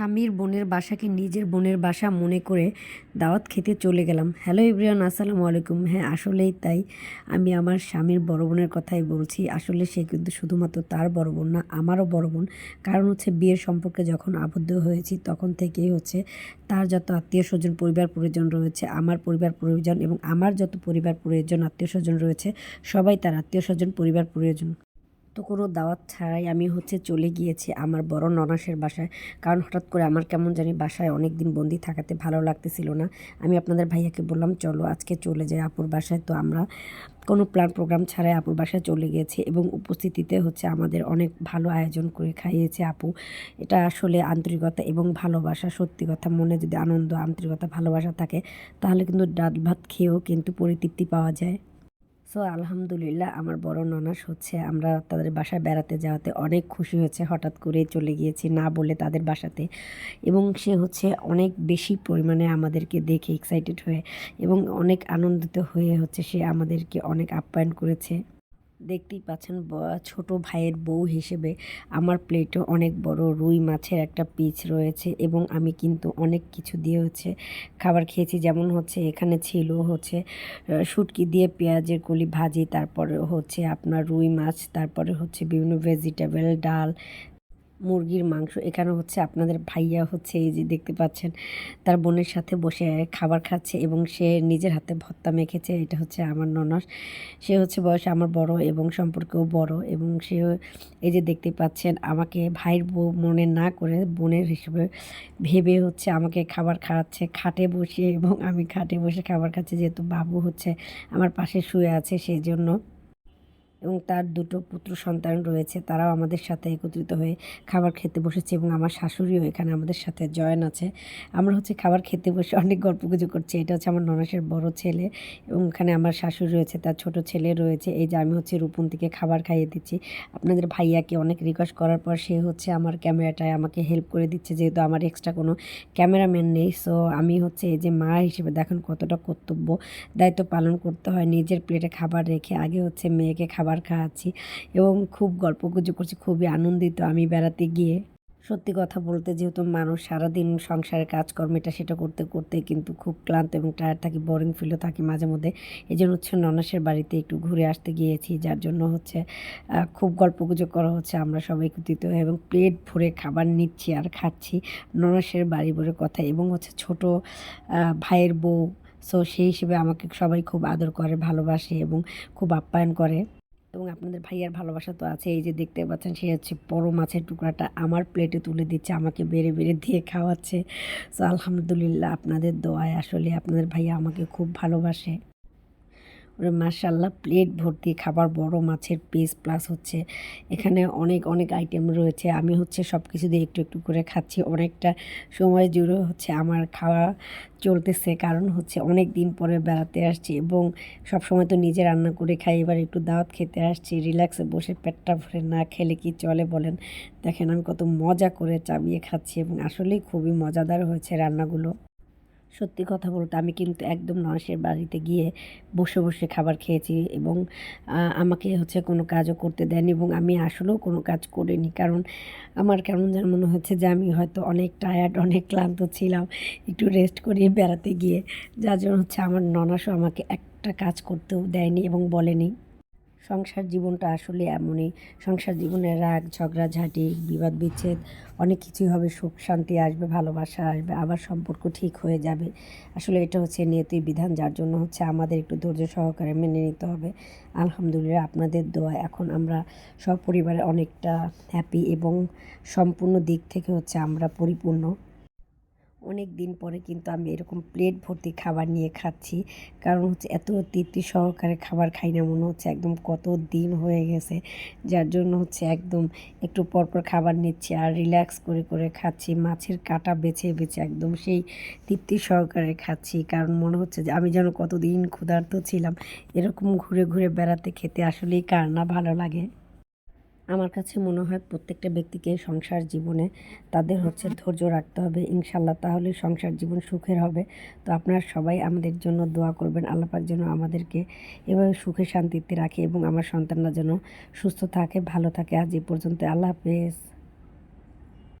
স্বামীর বোনের বাসাকে নিজের বোনের বাসা মনে করে দাওয়াত খেতে চলে গেলাম? হ্যালো ইব্রিয়ান আসসালামু আলাইকুম। হ্যাঁ আসলেই তাই। আমি আমার স্বামীর বড় বোনের কথাই বলছি। আসলে সে কিন্তু শুধুমাত্র তার বড় বোন না, আমারও বড় বোন। কারণ হচ্ছে বিয়ের সম্পর্কে যখন আবদ্ধ হয়েছি, তখন থেকেই হচ্ছে তার যত আত্মীয় স্বজন পরিবার পরিজন রয়েছে, আমার পরিবার পরিজন এবং আমার যত পরিবার পরিজন আত্মীয় স্বজন রয়েছে, সবাই তার আত্মীয় স্বজন পরিবার পরিজন। তো কোনো দাওয়াত ছাড়াই আমি হচ্ছে চলে গিয়েছি আমার বড় ননাসের বাসায়। কারণ হঠাৎ করে আমার কেমন জানি বাসায় অনেক দিন বন্দি থাকাতে ভালো লাগতেছিল না। আমি আপনাদের ভাইয়াকে বললাম, চলো আজকে চলে যাই আপুর বাসায়। তো আমরা কোনো প্ল্যান প্রোগ্রাম ছাড়াই আপুর বাসায় চলে গিয়েছি এবং উপস্থিতিতে হচ্ছে আমাদের অনেক ভালো আয়োজন করে খাইয়েছে আপু। এটা আসলে আন্তরিকতা এবং ভালোবাসা, সত্যি কথা মনে যদি আনন্দ, আন্তরিকতা, ভালোবাসা থাকে, তাহলে কিন্তু ডাল ভাত খেয়েও কিন্তু পরিতৃপ্তি পাওয়া যায়। সো আলহামদুলিল্লাহ আমার বড় ননাস হচ্ছে, আমরা তাদের বাসায় বেড়াতে যাওয়াতে অনেক খুশি হয়েছে, হঠাৎ করে চলে গিয়েছি না বলে তাদের বাসাতে। এবং সে হচ্ছে অনেক বেশি পরিমাণে আমাদেরকে দেখে এক্সাইটেড হয়ে এবং অনেক আনন্দিত হয়ে হচ্ছে সে আমাদেরকে অনেক আপ্যায়ন করেছে। দেখতেই পাচ্ছেন ছোট ভাইয়ের বউ হিসেবে আমার প্লেটে অনেক বড় রুই মাছের একটা পিচ রয়েছে এবং আমি কিন্তু অনেক কিছু দিয়ে হচ্ছে খাবার খেয়েছি। যেমন হচ্ছে এখানে ছিল হচ্ছে শুটকি দিয়ে পেঁয়াজের কলি ভাজি, তারপরে হচ্ছে আপনার রুই মাছ, তারপরে হচ্ছে বিভিন্ন ভেজিটেবল ডাল মুরগির মাংস। এখানে হচ্ছে আপনাদের ভাইয়া হচ্ছে এই যে দেখতে পাচ্ছেন, তার বোনের সাথে বসে খাবার খাচ্ছে এবং সে নিজের হাতে ভত্তা মেখেছে। এটা হচ্ছে আমার ননস। সে হচ্ছে বয়সে আমার বড় এবং সম্পর্কেও বড় এবং সে এই যে দেখতে পাচ্ছেন, আমাকে ভাইয়ের বউ মনে না করে বোনের হিসেবে ভেবে হচ্ছে আমাকে খাবার খাওয়াচ্ছে। খাটে বসে এবং আমি খাটে বসে খাবার খাচ্ছি, যেহেতু বাবু হচ্ছে আমার পাশে শুয়ে আছে সেই জন্য এবং তার দুটো পুত্র সন্তান রয়েছে, তারাও আমাদের সাথে একত্রিত হয়ে খাবার খেতে বসেছে এবং আমার শাশুড়িও এখানে আমাদের সাথে জয়েন আছে। আমরা হচ্ছে খাবার খেতে বসে অনেক গল্পগুজো করছি। এটা হচ্ছে আমার ননাসের বড় ছেলে এবং এখানে আমার শাশুড়ি রয়েছে, তার ছোট ছেলে রয়েছে। এই যে আমি হচ্ছে রূপন্তিকে খাবার খাইয়ে দিচ্ছি। আপনাদের ভাইয়াকে অনেক রিকোয়েস্ট করার পর সে হচ্ছে আমার ক্যামেরাটায় আমাকে হেল্প করে দিচ্ছে, যেহেতু আমার এক্সট্রা কোনো ক্যামেরাম্যান নেই। সো আমি হচ্ছে এই যে মা হিসেবে দেখেন কতটা কর্তব্য, দায়িত্ব পালন করতে হয় নিজের প্লেটে খাবার রেখে। আগে হচ্ছে মেয়েকে খাবার খাওয়াচ্ছি এবং খুব গল্পগুজো করছি, খুবই আনন্দিত আমি বেড়াতে গিয়ে। সত্যি কথা বলতে যেহেতু মানুষ সারাদিন সংসারের কাজকর্ম এটা সেটা করতে করতে কিন্তু খুব ক্লান্ত এবং টায়ার থাকি বোরিং ফিলও থাকি মাঝে মধ্যে। এই জন্য হচ্ছে ননাসের বাড়িতে একটু ঘুরে আসতে গিয়েছি, যার জন্য হচ্ছে খুব গল্পগুজো করা হচ্ছে, আমরা সবাই একত্রিত এবং প্লেট ভরে খাবার নিচ্ছি আর খাচ্ছি ননাসের বাড়ি ভরে কথা এবং হচ্ছে ছোট ভাইয়ের বউ। সো সেই হিসেবে আমাকে সবাই খুব আদর করে, ভালোবাসে এবং খুব আপ্যায়ন করে। এবং আপনাদের ভাইয়ার ভালোবাসা তো আছে, এই যে দেখতে পাচ্ছেন সে হচ্ছে বড় মাছের টুকরাটা আমার প্লেটে তুলে দিচ্ছে, আমাকে বেড়ে বেড়ে দিয়ে খাওয়াচ্ছে। সো আলহামদুলিল্লাহ আপনাদের দোয়ায় আসলে আপনাদের ভাইয়া আমাকে খুব ভালোবাসে। মার্শাল্লাহ প্লেট ভর্তি, খাবার বড় মাছের পিস প্লাস হচ্ছে এখানে অনেক অনেক আইটেম রয়েছে। আমি হচ্ছে সব কিছু দিয়ে একটু একটু করে খাচ্ছি। অনেকটা সময় জুড়ে হচ্ছে আমার খাওয়া চলতেছে, কারণ হচ্ছে অনেক দিন পরে বেড়াতে আসছি এবং সব সময় তো নিজে রান্না করে খাই। এবার একটু দাওয়াত খেতে আসছি রিল্যাক্সে বসে পেটটা ভরে না খেলে কি চলে বলেন? দেখেন আমি কত মজা করে চাবিয়ে খাচ্ছি এবং আসলেই খুবই মজাদার হয়েছে রান্নাগুলো। সত্যি কথা বলতে আমি কিন্তু একদম নরসের বাড়িতে গিয়ে বসে বসে খাবার খেয়েছি এবং আমাকে হচ্ছে কোনো কাজও করতে দেয়নি এবং আমি আসলেও কোনো কাজ করিনি। কারণ আমার কেমন যেন মনে হচ্ছে যে আমি হয়তো অনেক টায়ার্ড অনেক ক্লান্ত ছিলাম। একটু রেস্ট করিয়ে বেড়াতে গিয়ে। যার জন্য হচ্ছে আমার ননাসও আমাকে একটা কাজ করতেও দেয়নি এবং বলেনি। সংসার জীবনটা আসলে এমনই। সংসার জীবনে রাগ ঝগড়াঝাঁটি বিবাদ, বিচ্ছেদ, অনেক কিছুই হবে। সুখ, শান্তি আসবে, ভালোবাসা আসবে, আবার সম্পর্ক ঠিক হয়ে যাবে। আসলে এটা হচ্ছে নিয়তির বিধান, যার জন্য হচ্ছে আমাদের একটু ধৈর্য সহকারে মেনে নিতে হবে। আলহামদুলিল্লাহ আপনাদের দোয়া, এখন আমরা সব পরিবারে অনেকটা হ্যাপি এবং সম্পূর্ণ দিক থেকে হচ্ছে আমরা পরিপূর্ণ। অনেক দিন পরে কিন্তু আমি এরকম প্লেট ভর্তি খাবার নিয়ে খাচ্ছি। কারণ হচ্ছে এত তৃপ্তি সহকারে খাবার খাই না, মনে হচ্ছে একদম কত দিন হয়ে গেছে। যার জন্য হচ্ছে একদম একটু পরপর খাবার নিচ্ছি আর রিল্যাক্স করে করে খাচ্ছি। মাছের কাটা বেছে বেছে একদম সেই তৃপ্তি সহকারে খাচ্ছি। কারণ মনে হচ্ছে যে আমি যেন কতদিন ক্ষুধার্ত ছিলাম। এরকম ঘুরে ঘুরে বেড়াতে খেতে আসলেই কার না ভালো লাগে। আমার কাছে মনে হয় প্রত্যেকটা ব্যক্তিকে সংসার জীবনে তাদের হচ্ছে ধৈর্য রাখতে হবে। ইনশাল্লাহ তাহলে সংসার জীবন সুখের হবে। তো আপনারা সবাই আমাদের জন্য দোয়া করবেন। আল্লাপাক যেন আমাদেরকে এভাবে সুখে শান্তিতে রাখে এবং আমার সন্তানরা যেন সুস্থ থাকে, ভালো থাকে। আজ এ পর্যন্ত আল্লাহ হাফেজ।